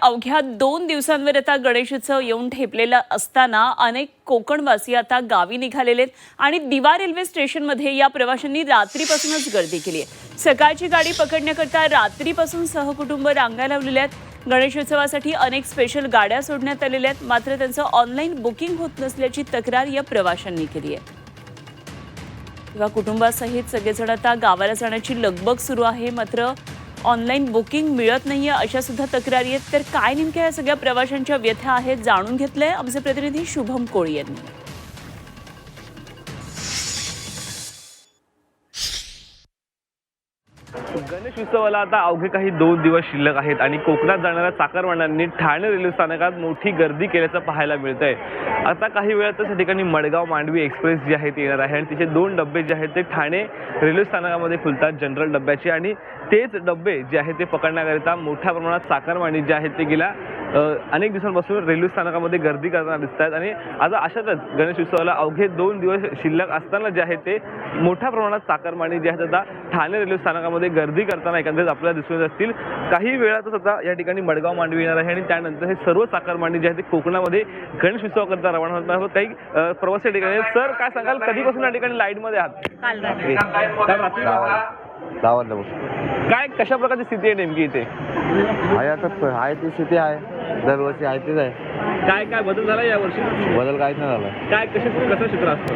अवघ्या दोन दिवसांवर आता गणेशोत्सव येऊन ठेपलेला असताना अनेक कोकणवासी आता गावी निघालेले आहेत आणि दिवा रेल्वे स्टेशनमध्ये या प्रवाशांनी रात्रीपासूनच गर्दी केली आहे. सकाळची गाडी पकडण्याकरता रात्रीपासून सहकुटुंब रांगा लावलेल्या आहेत. गणेशोत्सवासाठी अनेक स्पेशल गाड्या सोडण्यात आलेल्या आहेत. मात्र त्यांचं ऑनलाईन बुकिंग होत नसल्याची तक्रार या प्रवाशांनी केली आहे. तेव्हा कुटुंबासहित सगळेजण आता गावाला जाण्याची लगबग सुरू आहे. मात्र ऑनलाईन बुकिंग मिळत नाहीये अशा सुद्धा तक्रारी आहेत. तर काय नेमक्या या सगळ्या प्रवाशांच्या व्यथा आहेत जाणून घेतलंय आमचे प्रतिनिधी शुभम कोळी यांनी. गणेश उत्सवाला आता अवघे काही दोन दिवस शिल्लक आहेत आणि कोकणात जाणाऱ्या चाकरमान्यांनी ठाणे रेल्वे स्थानकात मोठी गर्दी केल्याचं पाहायला मिळत आहे आता काही वेळातच या ठिकाणी मडगाव मांडवी एक्सप्रेस जी आहे ती येणार आहे आणि तिचे दोन डबे जे आहेत ते ठाणे रेल्वे स्थानकामध्ये खुलतात जनरल डब्याचे आणि तेच डबे जे आहेत ते पकडण्याकरिता मोठ्या प्रमाणात चाकरमानी जे आहेत ते गेल्या अनेक दिवसांपासून रेल्वे स्थानकामध्ये गर्दी करताना दिसत आहेत आणि आता अशातच गणेश उत्सवाला अवघे दोन दिवस शिल्लक असताना जे आहे ते मोठ्या प्रमाणात चाकरमानी जे आहेत आता ठाणे रेल्वे स्थानकामध्ये गर्दी करताना एकंदरीत आपल्याला दिसून येत असतील. काही वेळातच आता या ठिकाणी मडगाव मांडवी येणार आहे आणि त्यानंतर हे सर्व चाकरमानी जे आहे ते कोकणामध्ये गणेश उत्सवाकरता रवाना होणार आहोत. काही प्रवासी ठिकाणी. सर काय सांगाल? कधीपासून या ठिकाणी लाईनमध्ये आहात? दहा वाजल्यापासून काय कशा प्रकारची स्थिती आहे नेमकी इथे? आहे आता प- आहे ती स्थिती आहे. दरवर्षी आहे तीच आहे. काय काय बदल झाला या वर्षी? बदल काहीच नाही झाला. काय कसे कसं चित्र असतं?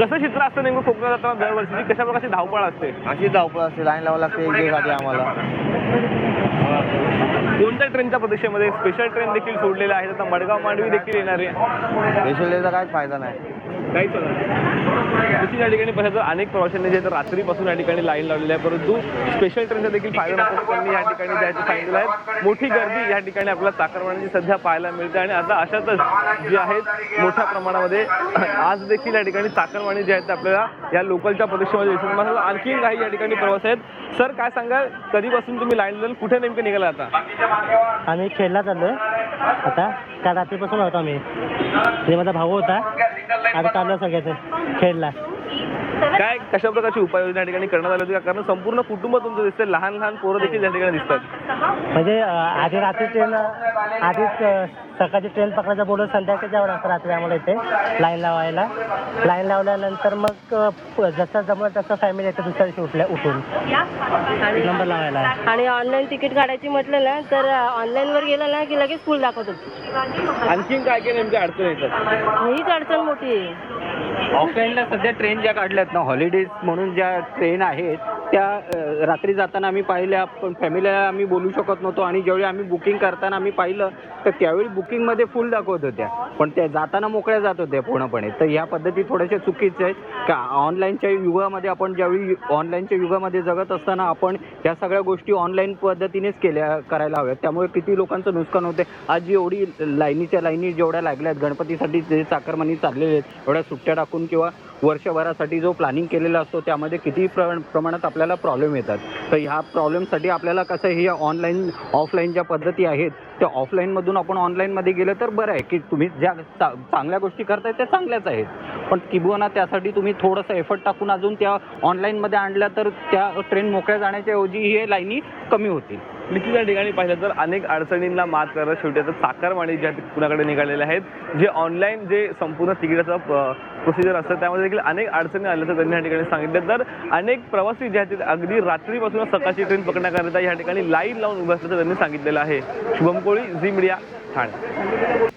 कसं चित्र असतं नेमकं कोकणात जाताना दरवर्षी? कशा प्रकारची धावपळ असते? अशी धावपळ असते. लाईन लावावं लागते एक गाडी आम्हाला. कोणत्या ट्रेनच्या प्रदेशामध्ये स्पेशल ट्रेन देखील सोडलेल्या आहेत? आता मडगाव मांडवी देखील येणार आहे. स्पेशल डेचा काहीच फायदा नाही. काहीच तशी या ठिकाणी पाहिजे तर अनेक प्रवाशांनी जे रात्रीपासून या ठिकाणी लाईन लावलेली आहे. परंतु स्पेशल ट्रेनचा देखील फायदा त्यांनी या ठिकाणी जायचं सांगितलं आहे. मोठी गर्दी या ठिकाणी आपल्याला चाकरमानाची सध्या पाहायला मिळते. आणि आता अशातच जे आहेत मोठ्या प्रमाणामध्ये आज देखील या ठिकाणी चाकरमानी जे आहेत ते आपल्याला या लोकलच्या प्रदेशामध्ये दिसत मला आणखी काही या ठिकाणी प्रवास आहेत. सर काय सांगाल? कधीपासून तुम्ही लाईन लावून कुठे नेमकं निघाला आता? आम्ही खेळला चाललोय. आता काल रात्रीपासून होतो आम्ही. ते माझा भाऊ होता. आता कांदा सगळ्याचं खेळला. काय कशा प्रकारची उपाययोजना या ठिकाणी करण्यात आली होती? का? कारण संपूर्ण कुटुंब तुमचं दिसतंय. लहान लहान पोरं देखील या ठिकाणी दिसतात. म्हणजे आधी रात्री ट्रेन आधीच सकाळची ट्रेन पकडायचं बोलून संध्याकाळी जावं लागतं रात्री आम्हाला इथे लाईन लावायला. लाईन लावल्यानंतर मग जसं जमलं तसं फॅमिली येतं दुसऱ्या दिवशी उठल्या उठून. नंबर लावायला. आणि ऑनलाईन तिकीट काढायची म्हटलं ना तर ऑनलाईन वर गेलं ना की लगेच फुल दाखवत होती. आणखीन काय काय नेमक्या अडचण येतात? हीच अडचण मोठी आहे. ऑफलाईनला सध्या ट्रेन ज्या आहेत ना हॉलिडेज म्हणून ज्या ट्रेन आहेत त्या रात्री जाताना आम्ही पाहिल्या पण फॅमिलीला आम्ही बोलू शकत नव्हतो आणि ज्यावेळी आम्ही बुकिंग करताना आम्ही पाहिलं तर त्यावेळी बुकिंगमध्ये फुल दाखवत होत्या. पण त्या जाताना मोकळ्या जात होत्या पूर्णपणे. तर ह्या पद्धती थोड्याशा चुकीच्या आहेत. का ऑनलाईनच्या युगामध्ये आपण ज्यावेळी ऑनलाईनच्या युगामध्ये जगत असताना आपण ह्या सगळ्या गोष्टी ऑनलाईन पद्धतीनेच केल्या करायला हव्यात. त्यामुळे किती लोकांचं नुकसान होते. आज जी एवढी लाईनीच्या लाईनी जेवढ्या लागल्या आहेत गणपतीसाठी जे चाकरमानी चाललेले आहेत एवढ्या सुट्ट्या टाकून किंवा वर्षभरासाठी जो प्लॅनिंग केलेला असतो त्यामध्ये किती प्र प्रमाणात आपल्याला प्रॉब्लेम येतात. तर ह्या प्रॉब्लेमसाठी आपल्याला कसं हे ऑनलाईन ऑफलाईन ज्या पद्धती आहेत त्या ऑफलाईनमधून आपण ऑनलाईनमध्ये गेलं तर बरं आहे की तुम्ही ज्या चांगल्या गोष्टी करताय त्या चांगल्याच आहेत. पण किंबहुना त्यासाठी तुम्ही थोडंसं एफर्ट टाकून अजून त्या ऑनलाईनमध्ये आणल्या तर त्या ट्रेन मोकळ्या जाण्याच्या ऐवजी हे लाईनी कमी होतील. निश्चित ठिकाणी पाहिलं तर अनेक अडचणींना मात करत शेवटी आता चाकरमाणी ज्या कुणाकडे निघालेले आहेत जे ऑनलाईन जे संपूर्ण तिकिटाचं प्रोसिजर असतं त्यामध्ये देखील अनेक अडचणी आल्याचं त्यांनी या ठिकाणी सांगितलं. तर अनेक प्रवासी जे आहेत अगदी रात्रीपासून सकाळची ट्रेन पकडण्याकरिता या ठिकाणी लाईन लावून उभे असल्याचं त्यांनी सांगितलेलं आहे. Shubham Koli Zee media Thane.